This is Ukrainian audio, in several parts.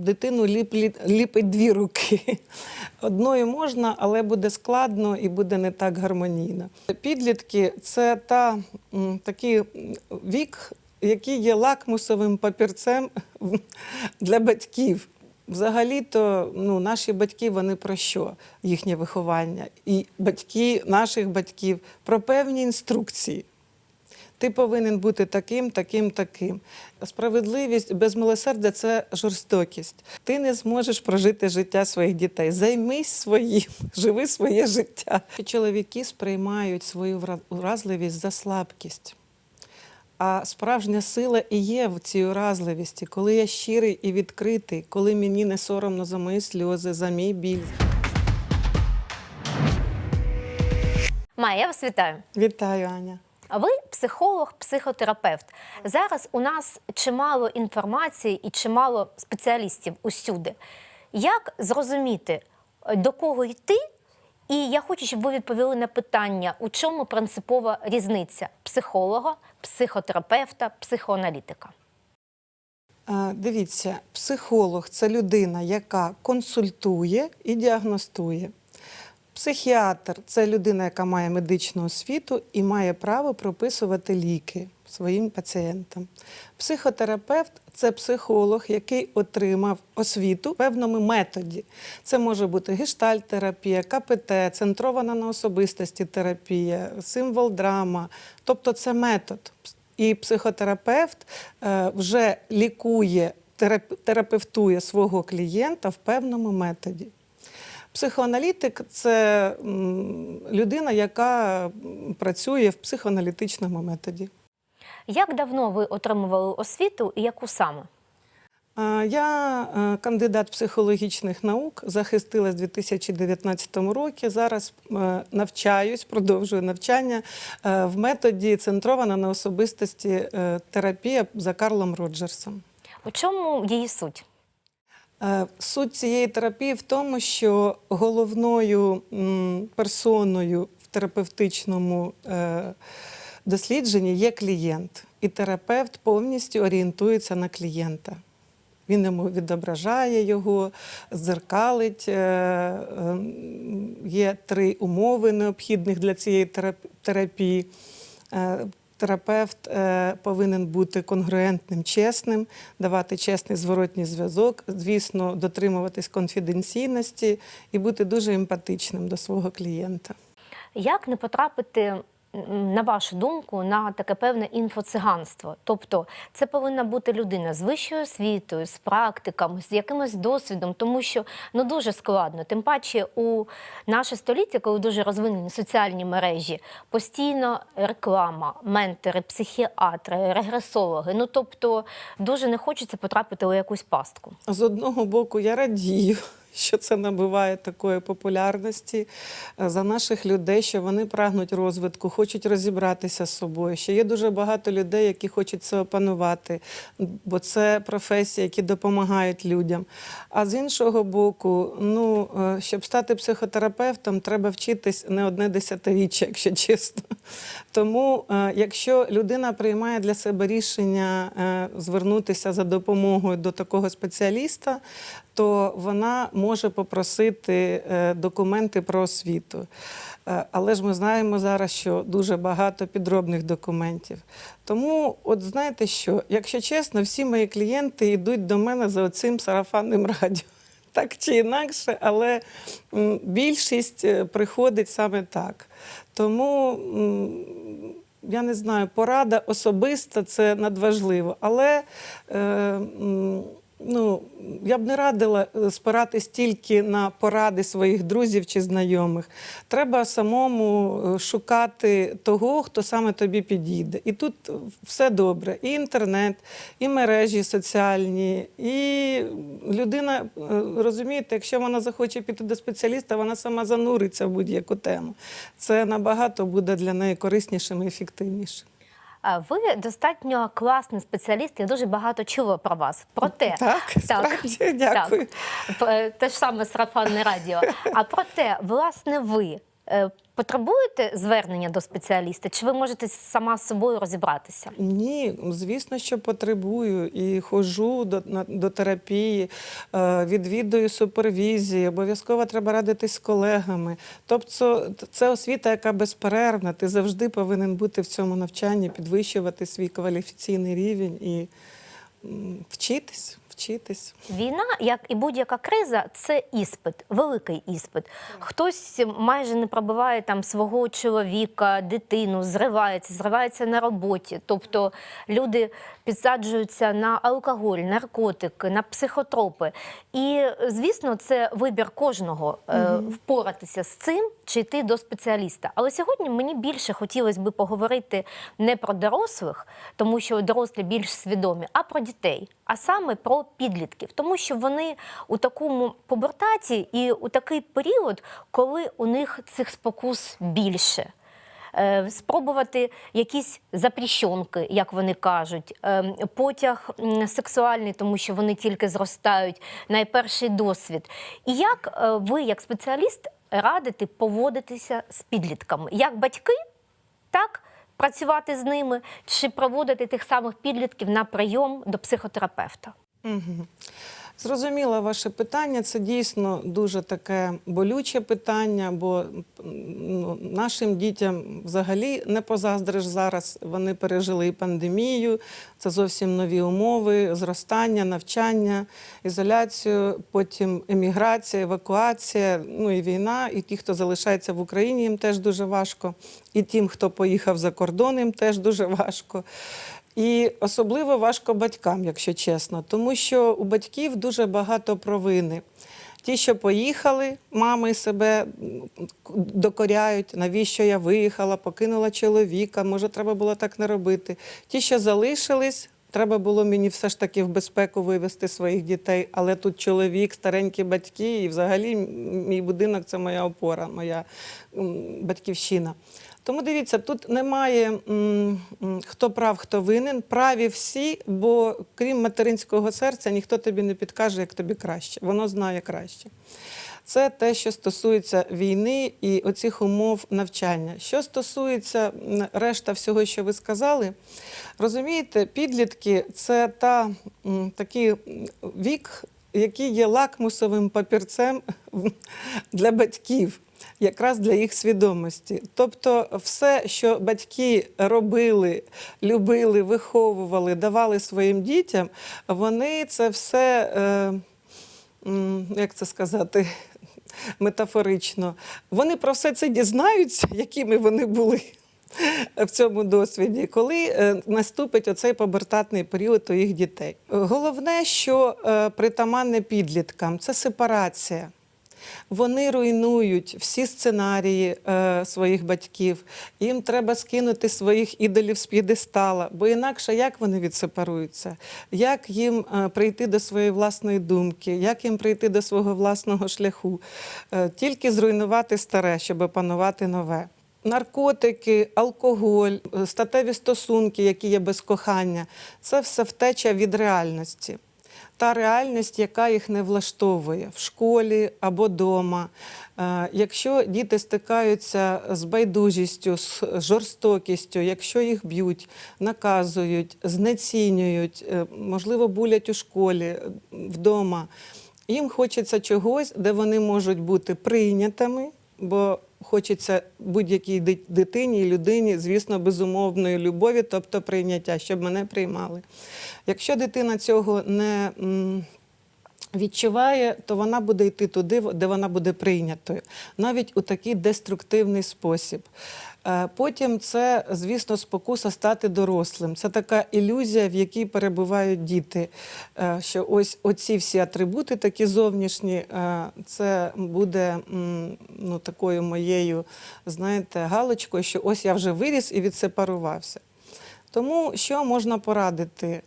дитину ліплі- ліпить дві руки. Одною можна, але буде складно і буде не так гармонійно. Підлітки це та, такий вік, який є лакмусовим папірцем для батьків. Взагалі-то ну, наші батьки вони про що? Їхнє виховання. І батьки наших батьків про певні інструкції. Ти повинен бути таким, таким, таким. Справедливість без милосердя це жорстокість. Ти не зможеш прожити життя своїх дітей. Займись своїм, живи своє життя. Чоловіки сприймають свою вра- уразливість за слабкість. А справжня сила і є в цій уразливості, коли я щирий і відкритий, коли мені не соромно за мої сльози, за мій біль. Майя, я вас вітаю. Вітаю, Аня. А Ви психолог, психотерапевт. Зараз у нас чимало інформації і чимало спеціалістів усюди. Як зрозуміти, е, до кого йти? І я хочу, щоб ви відповіли на питання, у чому принципова різниця психолога, психотерапевта, психоаналітика. Дивіться, психолог це людина, яка консультує і діагностує. Психіатр це людина, яка має медичну освіту і має право прописувати ліки своїм пацієнтам. Психотерапевт це психолог, який отримав освіту в певному методі. Це може бути гештальт-терапія, КПТ, центрована на особистості терапія, символ драма. Тобто це метод. І психотерапевт е, вже лікує, терапевтує свого клієнта в певному методі. Психоаналітик це людина, яка працює в психоаналітичному методі. Як давно ви отримували освіту і яку саме? Я е, кандидат психологічних наук, захистилась у 2019 році. Зараз е, навчаюсь, продовжую навчання е, в методі центрована на особистості терапія за Карлом Роджерсом. У чому її суть? Е, Суть цієї терапії в тому, що головною персоною в терапевтичному е, дослідженні є клієнт, і терапевт повністю орієнтується на клієнта. Він йому відображає його, зеркалить. е, Є три умови необхідних для цієї терапії. Терапевт е, повинен бути конгруентним, чесним, давати чесний зворотній зв'язок, звісно, дотримуватись конфіденційності і бути дуже емпатичним до свого клієнта. Як не потрапити, на вашу думку, на таке певне інфоциганство? Тобто це повинна бути людина з вищою освітою, з практиками, з якимось досвідом, тому що ну дуже складно. Тим паче у наше століття, коли дуже розвинені соціальні мережі, постійно реклама, ментори, психіатри, регресологи. Ну тобто дуже не хочеться потрапити у якусь пастку. З одного боку, я радію, що це набуває такої популярності е, за наших людей, що вони прагнуть розвитку, хочуть розібратися з собою. Ще є дуже багато людей, які хочуть це опанувати, бо це професії, які допомагають людям. А з іншого боку, ну е, щоб стати психотерапевтом, треба вчитись не одне десятиріччя, якщо чесно. Тому, е, якщо людина приймає для себе рішення е, звернутися за допомогою до такого спеціаліста, то вона може попросити е, документи про освіту. Але ж ми знаємо зараз, що дуже багато підробних документів. Тому, от знаєте що, якщо чесно, всі мої клієнти йдуть до мене за оцим сарафанним радіо. Так чи інакше, але більшість е, приходить саме так. Тому я не знаю, порада особиста це надважливо. Але е, ну, я б не радила е, спиратись тільки на поради своїх друзів чи знайомих. Треба самому е, шукати того, хто саме тобі підійде. І тут все добре: і інтернет, і мережі соціальні, і людина, е, розумієте, якщо вона захоче піти до спеціаліста, вона сама зануриться в будь-яку тему. Це набагато буде для неї кориснішим і ефективнішим. Ви достатньо класний спеціаліст. Я дуже багато чула про вас. Проте Так, справді, дякую. Так, П- те ж саме сарафанне радіо. А проте, власне, ви е, потребуєте звернення до спеціаліста, чи ви можете сама з собою розібратися? Ні, звісно, що потребую і ходжу до, до терапії, е, відвідую супервізії, обов'язково треба радитись з колегами. Тобто це освіта, яка безперервна. Ти завжди повинен бути в цьому навчанні, підвищувати свій кваліфікаційний рівень і вчитись, вчитись. Війна, як і будь-яка криза, це іспит, великий іспит. Хтось майже не пробиває там свого чоловіка, дитину, зривається, зривається на роботі. Тобто люди підсаджуються на алкоголь, наркотики, на психотропи. І звісно, це вибір кожного е, впоратися з цим чи йти до спеціаліста. Але сьогодні мені більше хотілося би поговорити не про дорослих, тому що дорослі більш свідомі, а про дітей, а саме про підлітків, тому що вони у такому побертаті і у такий період, коли у них цих спокус більше. Е, Спробувати якісь запрещенки, як вони кажуть, е, потяг сексуальний, тому що вони тільки зростають, найперший досвід. І як е, ви, як спеціаліст, радите поводитися з підлітками? Як батьки, так працювати з ними, чи проводити тих самих підлітків на прийом до психотерапевта? Угу. Зрозуміло ваше питання. Це дійсно дуже таке болюче питання, бо ну, нашим дітям взагалі не позаздриш зараз. Вони пережили і пандемію, це зовсім нові умови, зростання, навчання, ізоляцію, потім еміграція, евакуація, ну і війна. І ті, хто залишається в Україні, їм теж дуже важко. І тим, хто поїхав за кордон, їм теж дуже важко. І особливо важко батькам, якщо чесно, тому що у батьків дуже багато провини. Ті, що поїхали, мами себе докоряють, навіщо я виїхала, покинула чоловіка, може, треба було так не робити. Ті, що залишились, треба було мені все ж таки в безпеку вивезти своїх дітей, але тут чоловік, старенькі батьки, і взагалі мій будинок це моя опора, моя батьківщина. Тому дивіться, тут немає хто прав, хто винен. Праві всі, бо крім материнського серця, ніхто тобі не підкаже, як тобі краще. Воно знає краще. Це те, що стосується війни і оцих умов навчання. Що стосується решта всього, що ви сказали, розумієте, підлітки це та такий вік, який є лакмусовим папірцем для батьків якраз для їх свідомості. Тобто, все, що батьки робили, любили, виховували, давали своїм дітям, вони це все, е, як це сказати, метафорично, вони про все це дізнаються, якими вони були. В цьому досвіді, коли е, наступить оцей побертатний період у їх дітей. Головне, що е, притаманне підліткам, це сепарація. Вони руйнують всі сценарії е, своїх батьків. Їм треба скинути своїх ідолів з п'єдестала, бо інакше як вони відсепаруються? Як їм е, прийти до своєї власної думки, як їм прийти до свого власного шляху? Е, тільки зруйнувати старе, щоб опанувати нове. Наркотики, алкоголь, е, статеві стосунки, які є без кохання це все втеча від реальності та реальність, яка їх не влаштовує в школі або вдома. Якщо діти стикаються з байдужістю, з жорстокістю, якщо їх б'ють, наказують, знецінюють, е, можливо, булять у школі, е, вдома, їм хочеться чогось, де вони можуть бути прийнятими, бо хочеться будь-якій дитині і людині, звісно, безумовної любові, тобто прийняття, щоб мене приймали. Якщо дитина цього не відчуває, то вона буде йти туди, де вона буде прийнятою, навіть у такий деструктивний спосіб. Е, Потім це, звісно, спокуса стати дорослим. Це така ілюзія, в якій перебувають діти. е, Що ось оці всі атрибути, такі зовнішні, е, це буде ну, такою моєю, знаєте, галочкою, що ось я вже виріс і відсепарувався. Тому що можна порадити?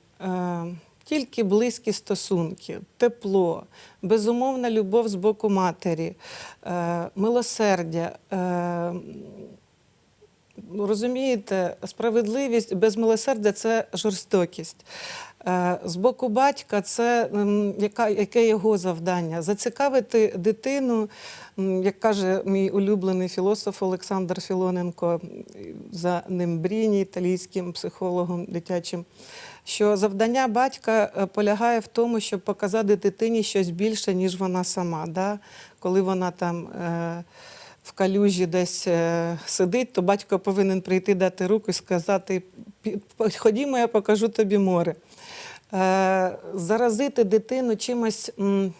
Тільки близькі стосунки, тепло, безумовна любов з боку матері, милосердя. Е, Розумієте, справедливість без милосердя це жорстокість. Е, З боку батька, це яка, яке його завдання? Зацікавити дитину, як каже мій улюблений філософ Олександр Філоненко, за ним Бріні, італійським психологом дитячим, що завдання батька е, полягає в тому, щоб показати дитині щось більше, ніж вона сама. Да? Коли вона там. Е, в калюжі десь е, сидить, то батько повинен прийти дати руку і сказати: ходімо, я покажу тобі море. Е, заразити дитину чимось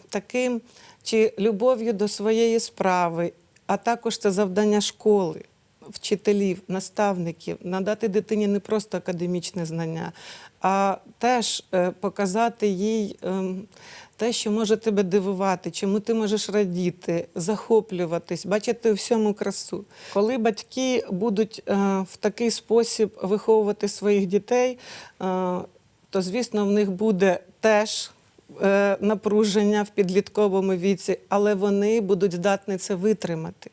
таким, чи любов'ю до своєї справи, а також це завдання школи, вчителів, наставників, надати дитині не просто академічне знання, а теж е, показати їй ем, те, що може тебе дивувати, чому ти можеш радіти, захоплюватись, бачити у всьому красу. Коли батьки будуть е, в такий спосіб виховувати своїх дітей, е, то звісно в них буде теж напруження в підлітковому віці, але вони будуть здатні це витримати.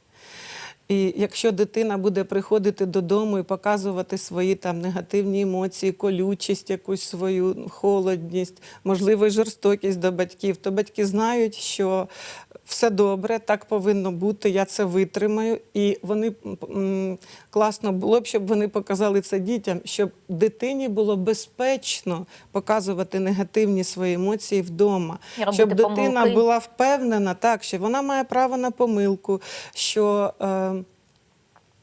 І якщо дитина буде приходити додому і показувати свої там негативні емоції, колючість, якусь свою холодність, можливо, жорстокість до батьків, то батьки знають, що все добре, так повинно бути, я це витримаю. І вони класно було б, щоб вони показали це дітям, щоб дитині було безпечно показувати негативні свої емоції вдома, робити щоб дитина помилки. була впевнена, так що вона має право на помилку, що е,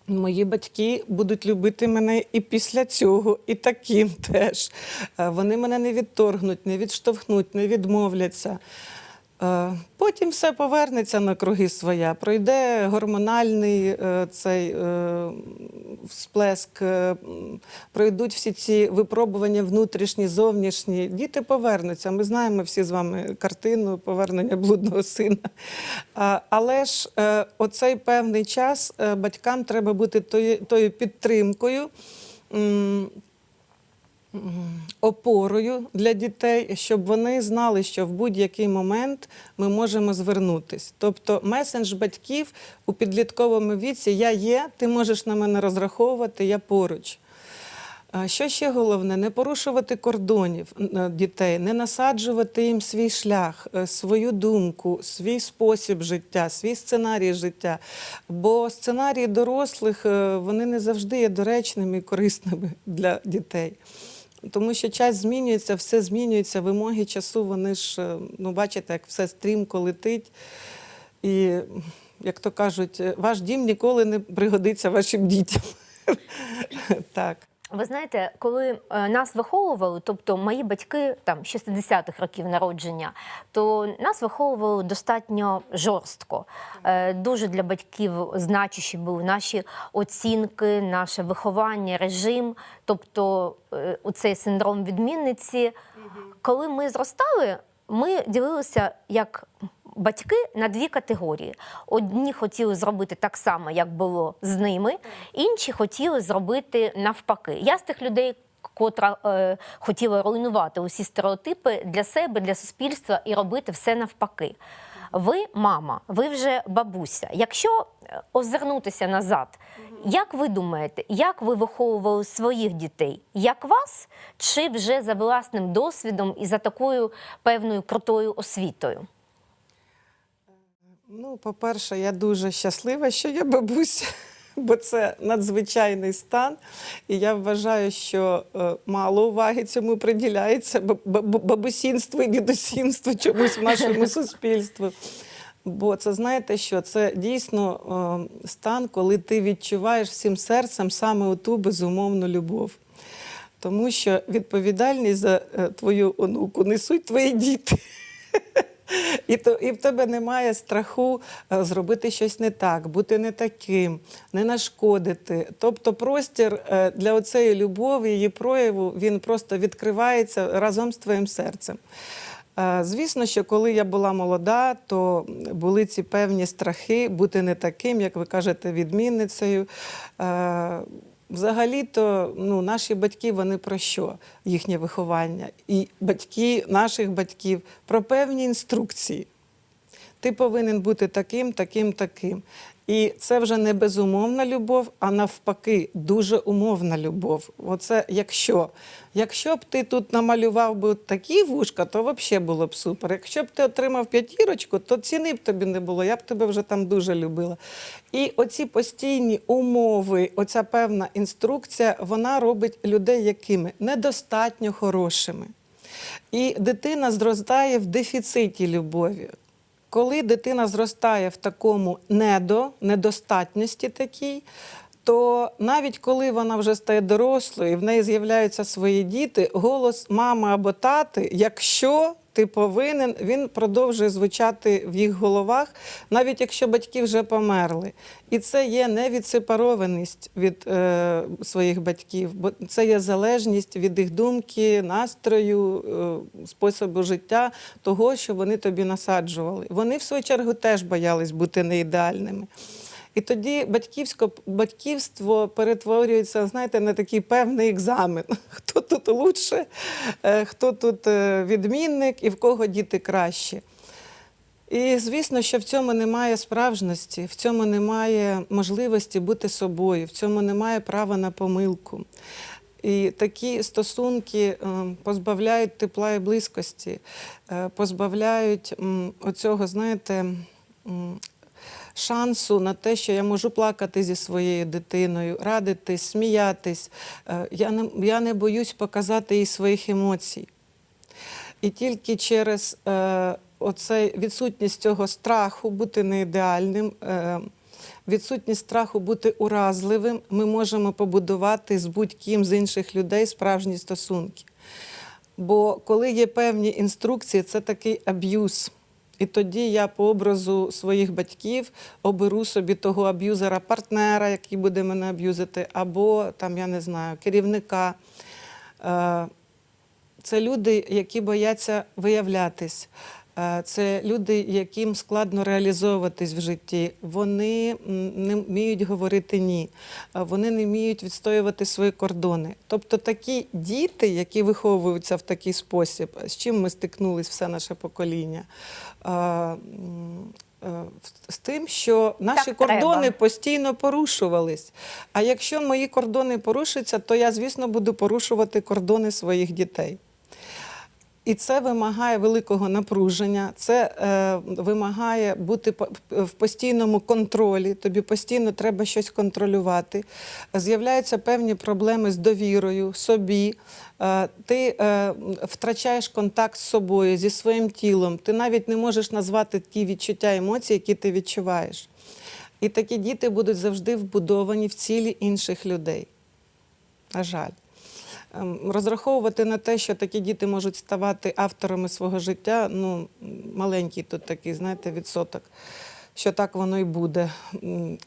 мої батьки будуть любити мене і після цього, і таким теж. Е, вони мене не відторгнуть, не відштовхнуть, не відмовляться. Е, Потім все повернеться на круги своя. Пройде гормональний е, цей е, всплеск, пройдуть всі ці випробування внутрішні, зовнішні. Діти повернуться. Ми знаємо всі з вами картину повернення блудного сина. Але ж оцей певний час батькам треба бути тою підтримкою. Опорою для дітей, щоб вони знали, що в будь-який момент ми можемо звернутись. Тобто месендж батьків у підлітковому віці я є, ти можеш на мене розраховувати, я поруч. Що ще головне, не порушувати кордонів е, дітей, не насаджувати їм свій шлях, е, свою думку, свій спосіб життя, свій сценарій життя. Бо сценарії дорослих е, вони не завжди є доречними і корисними для дітей. Тому що час змінюється, все змінюється, вимоги часу, вони ж, е, ну бачите, як все стрімко летить. І, як то кажуть, ваш дім ніколи не пригодиться вашим дітям. Так. Ви знаєте, коли е, нас виховували, тобто мої батьки там 60-х років народження, то нас виховували достатньо жорстко. Е, Дуже для батьків значущі були наші оцінки, наше виховання, режим, тобто е, цей синдром відмінниці. Коли ми зростали, ми ділилися як батьки на дві категорії. Одні хотіли зробити так само, як було з ними, інші хотіли зробити навпаки. Я з тих людей. Котра е, хотіла руйнувати усі стереотипи для себе, для суспільства і робити все навпаки. Ви, мама, ви вже бабуся. Якщо е, озирнутися назад, як ви думаєте, як ви виховували своїх дітей? Як вас, чи вже за власним досвідом і за такою певною крутою освітою? Ну, по-перше, я дуже щаслива, що я бабуся, бо це надзвичайний стан. І я вважаю, що е, мало уваги цьому приділяється баб- баб- і дідусінству чомусь в нашому суспільстві. Бо це знаєте що? Це дійсно е, стан, коли ти відчуваєш всім серцем саме оту безумовну любов. Тому що відповідальність за е, твою онуку несуть твої діти. І, то, і в тебе немає страху е, зробити щось не так, бути не таким, не нашкодити. Тобто простір е, для оцеї любові, її прояву, він просто відкривається разом з твоїм серцем. Е, Звісно, що коли я була молода, то були ці певні страхи бути не таким, як ви кажете, відмінницею. Взагалі-то ну, наші батьки вони про що? Їхнє виховання. І батьки наших батьків про певні інструкції. Ти повинен бути таким, таким, таким. І це вже не безумовна любов, а навпаки, дуже умовна любов. Оце якщо. Якщо б ти тут намалював би такі вушка, то взагалі було б супер. Якщо б ти отримав п'ятірочку, то ціни б тобі не було. Я б тебе вже там дуже любила. І оці постійні умови, оця певна інструкція, вона робить людей якими? Недостатньо хорошими. І дитина зростає в дефіциті любові. Коли дитина зростає в такому недо, недостатності такій, то навіть коли вона вже стає дорослою і в неї з'являються свої діти, голос мами або тати, якщо ти повинен, він продовжує звучати в їх головах, навіть якщо батьки вже померли. І це є не відсепарованість від е, своїх батьків, бо це є залежність від їх думки, настрою, е, способу життя, того, що вони тобі насаджували. Вони, в свою чергу, теж боялись бути неідеальними. І тоді батьківсько, батьківство перетворюється, знаєте, на такий певний екзамен. Хто тут лучше, е, хто тут е, відмінник і в кого діти краще. І звісно, що в цьому немає справжності, в цьому немає можливості бути собою, в цьому немає права на помилку. І такі стосунки е, позбавляють тепла і близькості, позбавляють оцього, знаєте, шансу на те, що я можу плакати зі своєю дитиною, радитись, сміятись. Е, Я не, я не боюсь показати їй своїх емоцій. І тільки через е, оцей відсутність цього страху бути неідеальним, е, відсутність страху бути уразливим, ми можемо побудувати з будь-ким з інших людей справжні стосунки. Бо коли є певні інструкції, це такий аб'юз. І тоді я по образу своїх батьків оберу собі того аб'юзера, партнера, який буде мене аб'юзити, або там, я не знаю, керівника. Е, Це люди, які бояться виявлятись. Е, Це люди, яким складно реалізовуватись в житті. Вони не вміють говорити ні, Е, вони не вміють відстоювати свої кордони. Тобто такі діти, які виховуються в такий спосіб, з чим ми стикнулись все наше покоління. е, З тим, що наші Так кордони треба. постійно порушувались. А якщо мої кордони порушаться, то я, звісно, буду порушувати кордони своїх дітей. І це вимагає великого напруження, це е, вимагає бути в постійному контролі. Тобі постійно треба щось контролювати. З'являються певні проблеми з довірою собі. Е, ти е, втрачаєш контакт з собою, зі своїм тілом. Ти навіть не можеш назвати ті відчуття емоцій, які ти відчуваєш. І такі діти будуть завжди вбудовані в цілі інших людей. На жаль. Ем, Розраховувати на те, що такі діти можуть ставати авторами свого життя, ну, маленький тут такий, знаєте, відсоток, що так воно і буде.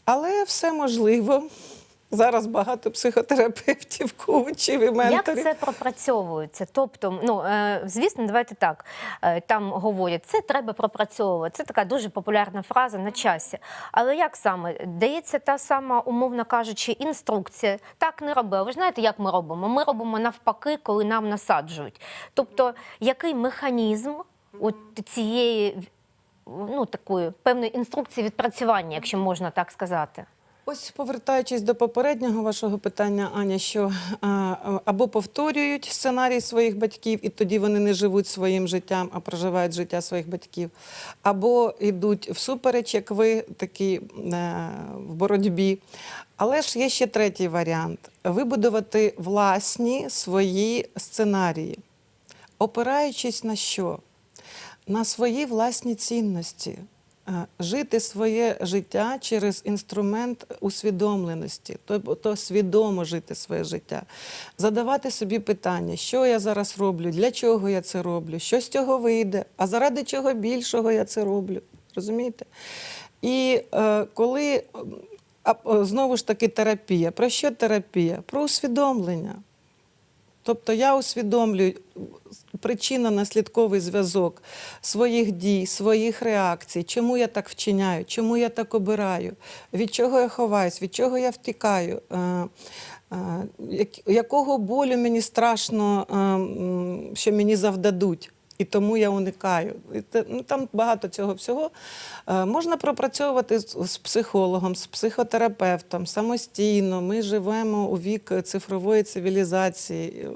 Але все можливо. Зараз багато психотерапевтів, коучів і Як це пропрацьовується? Тобто, ну е, звісно, давайте так. е, Там говорять, це треба пропрацьовувати. Це така дуже популярна фраза на часі. Але як саме дається та сама, умовно кажучи, інструкція? Так не роби. А ви знаєте, як ми робимо? Ми робимо навпаки, коли нам насаджують. Тобто, який механізм от цієї ну такої певної інструкції відпрацювання, якщо можна так сказати? Ось повертаючись до попереднього вашого питання, Аня, що а, або повторюють сценарій своїх батьків, і тоді вони не живуть своїм життям, а проживають життя своїх батьків, або йдуть всупереч, як ви, такі е, в боротьбі. Але ж є ще третій варіант: вибудувати власні свої сценарії, опираючись на що? На свої власні цінності. Е, Жити своє життя через інструмент усвідомленості, тобто свідомо жити своє життя, задавати собі питання, що я зараз роблю, для чого я це роблю, що з цього вийде, а заради чого більшого я це роблю. Розумієте? І е, коли а, знову ж таки терапія. Про що терапія? Про усвідомлення. Тобто я усвідомлюю причинно-наслідковий зв'язок своїх дій, своїх реакцій, чому я так вчиняю, чому я так обираю, від чого я ховаюсь, від чого я втікаю, е, е, як- якого болю мені страшно, е, що мені завдадуть. І тому я уникаю. Ну, там багато цього всього. Е, можна пропрацьовувати з, психологом, з психотерапевтом самостійно. Ми живемо у вік цифрової цивілізації.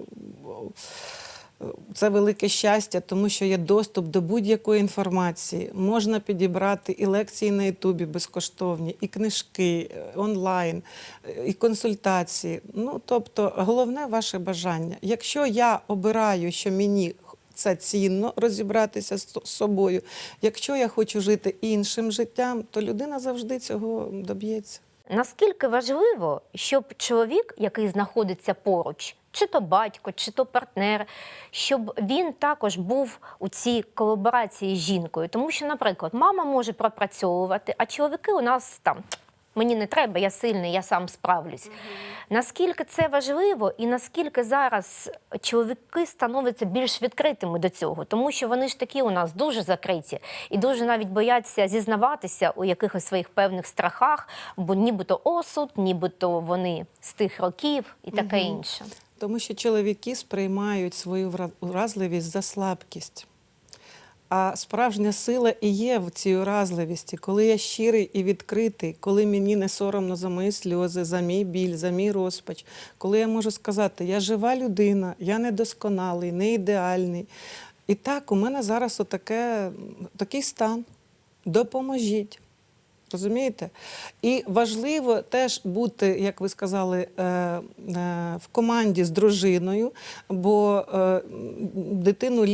Це велике щастя, тому що є доступ до будь-якої інформації. Можна підібрати і лекції на Ютубі безкоштовні, і книжки е, онлайн, е, і консультації. Ну, тобто, головне ваше бажання. Якщо я обираю, що мені це цінно розібратися з собою, якщо я хочу жити іншим життям, то людина завжди цього доб'ється. Наскільки важливо, щоб чоловік, який знаходиться поруч, чи то батько, чи то партнер, щоб він також був у цій колаборації з жінкою. Тому що, наприклад, мама може пропрацьовувати, а чоловіки у нас там. Мені не треба, я сильний, я сам справлюсь. Наскільки це важливо, і наскільки зараз чоловіки становляться більш відкритими до цього, тому що вони ж такі у нас дуже закриті і дуже навіть бояться зізнаватися у якихось своїх певних страхах, бо нібито осуд, нібито вони з тих років і таке інше. Тому що чоловіки сприймають свою вра- уразливість за слабкість. А справжня сила і є в цій уразливісті, коли я щирий і відкритий, коли мені не соромно за мої сльози, за мій біль, за мій розпач, коли я можу сказати, я жива людина, я недосконалий, не ідеальний. І так, у мене зараз отаке, такий стан. Допоможіть. Розумієте? І важливо теж бути, як ви сказали, е, е, в команді з дружиною, бо е, дитину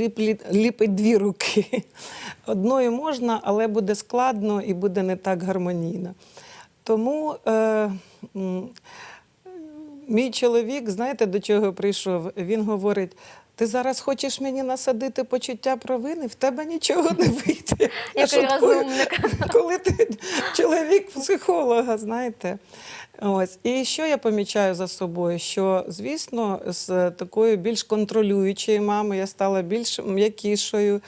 ліпить дві руки. Одною можна, але буде складно і буде не так гармонійно. Тому мій чоловік, знаєте, до чого прийшов? Він говорить. Ти зараз хочеш мені насадити почуття провини, в тебе нічого не вийде. Я Який розумник. коли ти чоловік психолога, знаєте. Ось. І що я помічаю за собою? Що, звісно, з такою більш контролюючою мамою я стала більш м'якішою, е,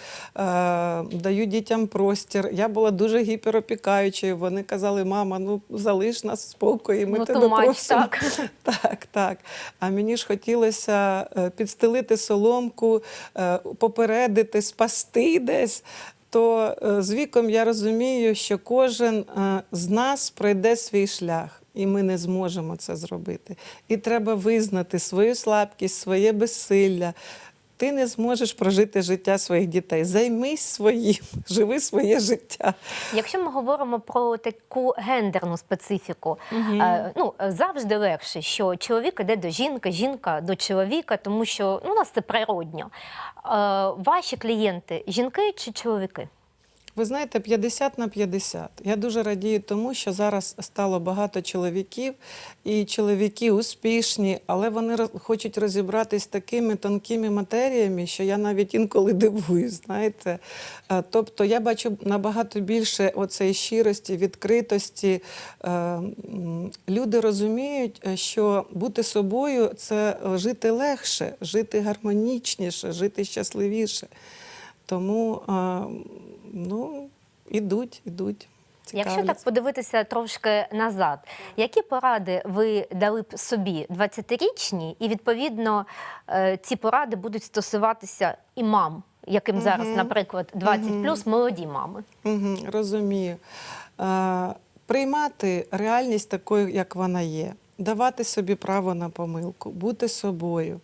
даю дітям простір. Я була дуже гіперопікаючою. Вони казали, мама, ну залиш нас в спокої, ми Ну, тебе просимо. так. Так, так. А мені ж хотілося е, підстелити соломку, е, попередити, спасти десь. То з віком я розумію, що кожен з нас пройде свій шлях, і ми не зможемо це зробити. І треба визнати свою слабкість, своє безсилля. Ти не зможеш прожити життя своїх дітей. Займись своїм, живи своє життя. Якщо ми говоримо про таку гендерну специфіку, е, ну завжди легше, що чоловік іде до жінки, жінка до чоловіка, тому що ну, у нас це природньо. Е, ваші клієнти жінки чи чоловіки? Ви знаєте, 50 на 50. Я дуже радію тому, що зараз стало багато чоловіків, і чоловіки успішні, але вони хочуть розібратись з такими тонкими матеріями, що я навіть інколи дивуюсь, знаєте. Е, Тобто я бачу набагато більше оцеї щирості, відкритості. Е, Люди розуміють, е, що бути собою це жити легше, жити гармонічніше, жити щасливіше. Тому а, ну, ідуть, ідуть. Якщо так подивитися трошки назад, які поради ви дали б собі 20-річній, і відповідно е, ці поради будуть стосуватися і мам, яким зараз, наприклад, 20 плюс молоді мами. Угу, розумію. А, приймати реальність такою, як вона є, давати собі право на помилку, бути собою,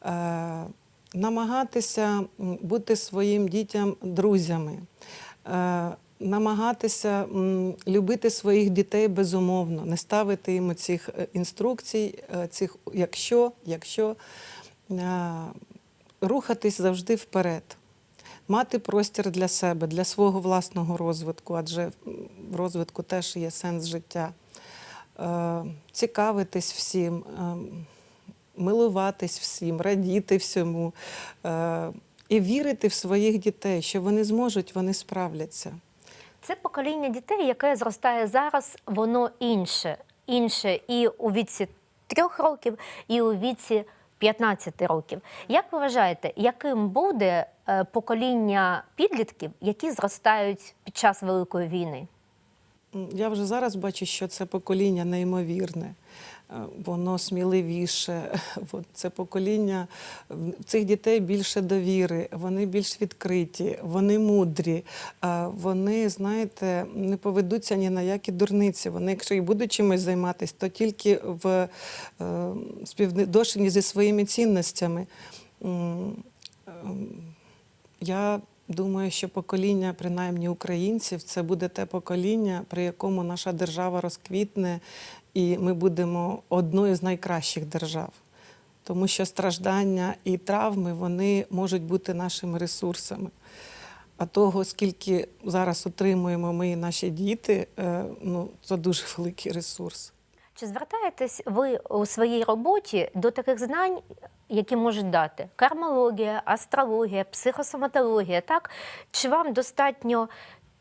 а, намагатися бути своїм дітям друзями. Намагатися любити своїх дітей безумовно, не ставити їм цих е, інструкцій, е, цих якщо, якщо рухатись завжди вперед мати простір для себе, для свого власного розвитку, адже в розвитку теж є сенс життя. Е, Цікавитись всім, е, милуватись всім, радіти всьому е, і вірити в своїх дітей, що вони зможуть, вони справляться. Це покоління дітей, яке зростає зараз, воно інше. Інше і у віці трьох років, і у віці 15 років. Як ви вважаєте, яким буде е, покоління підлітків, які зростають під час Великої війни? Я вже зараз бачу, що це покоління неймовірне. Воно сміливіше. Це покоління цих дітей більше довіри, вони більш відкриті, вони мудрі, вони, знаєте, не поведуться ні на які дурниці. Вони, якщо і будуть чимось займатися, то тільки в е, співвідношенні зі своїми цінностями. Ем, Я думаю, що покоління, принаймні українців, це буде те покоління, при якому наша держава розквітне, і ми будемо одною з найкращих держав. Тому що страждання і травми вони можуть бути нашими ресурсами. А того, скільки зараз отримуємо ми і наші діти, е, ну це дуже великий ресурс. Чи звертаєтесь ви у своїй роботі до таких знань, які можуть дати кармологія, астрологія, психосоматологія? Так чи вам достатньо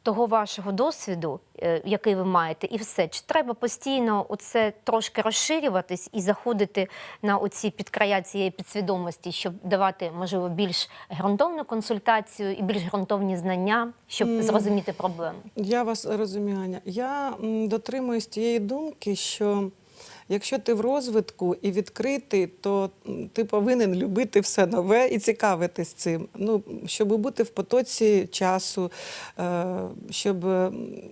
того вашого досвіду, е, який ви маєте, і все? Чи треба постійно оце трошки розширюватись і заходити на оці підкрая цієї підсвідомості, щоб давати можливо більш ґрунтовну консультацію і більш ґрунтовні знання, щоб зрозуміти проблему? Я вас розумію, Аня. Я дотримуюсь тієї думки, що якщо ти в розвитку і відкритий, то ти повинен любити все нове і цікавитись цим. Ну, щоб бути в потоці часу, е, щоб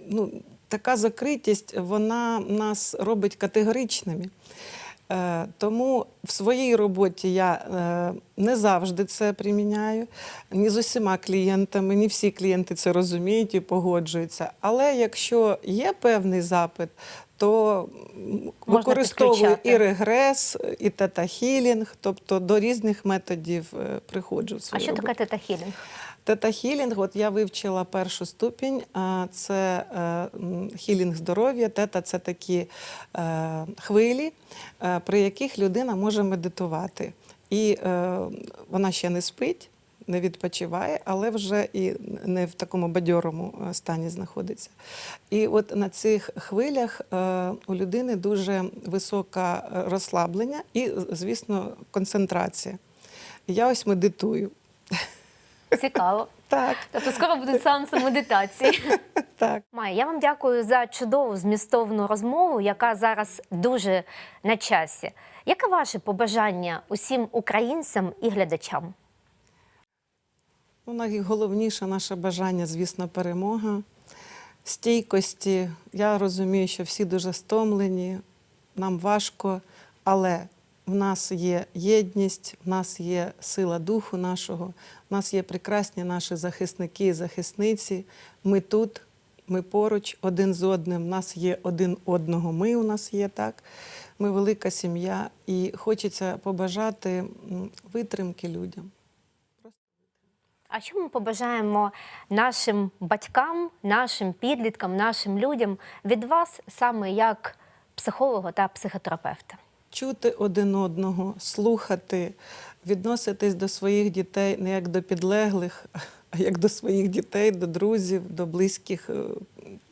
ну, така закритість вона нас робить категоричними. Е, Тому в своїй роботі я е, не завжди це приміняю, ні з усіма клієнтами, не всі клієнти це розуміють і погоджуються. Але якщо є певний запит, то Можна використовую підключати. і регрес, і тета-хілінг, тобто до різних методів е, приходжу в А що роботу. таке тета-хілінг? Тета-хілінг, от я вивчила першу ступінь, це е, хілінг здоров'я. Тета це такі е, хвилі, при яких людина може медитувати. І е, вона ще не спить, не відпочиває, але вже і не в такому бадьорому е, стані знаходиться. І от на цих хвилях е, у людини дуже високе розслаблення і, звісно, концентрація. Я ось медитую. Цікаво. Так, Тобто скоро буде сеанси медитації. так. Майя, я вам дякую за чудову змістовну розмову, яка зараз дуже на часі. Яке ваше побажання усім українцям і глядачам? Ну, найголовніше наше бажання, звісно, перемога, стійкості. Я розумію, що всі дуже стомлені, нам важко, але в нас є єдність, в нас є сила духу нашого, в нас є прекрасні наші захисники і захисниці. Ми тут, ми поруч один з одним, в нас є один одного. Ми у нас є так. Ми велика сім'я, і хочеться побажати витримки людям. А що ми побажаємо нашим батькам, нашим підліткам, нашим людям від вас саме як психолога та психотерапевта? чути один одного, слухати, відноситись до своїх дітей не як до підлеглих, а як до своїх дітей, до друзів, до близьких, е,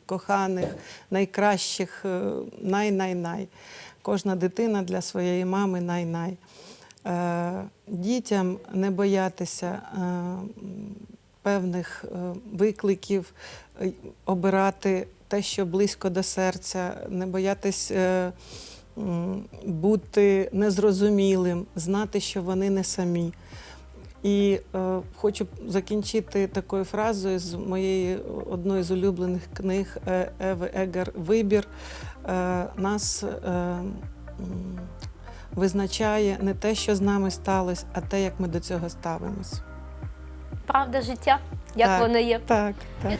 коханих, найкращих, е, най-най-най. Кожна дитина для своєї мами най-най. Е, Дітям не боятися е, певних е, викликів, обирати те, що близько до серця, не боятись е, бути незрозумілим, знати, що вони не самі. І е, хочу закінчити такою фразою з моєї одної з улюблених книг Еви Егер Вибір. Е, нас е, визначає не те, що з нами сталося, а те, як ми до цього ставимось. Правда життя, як Так. воно є. Так, так.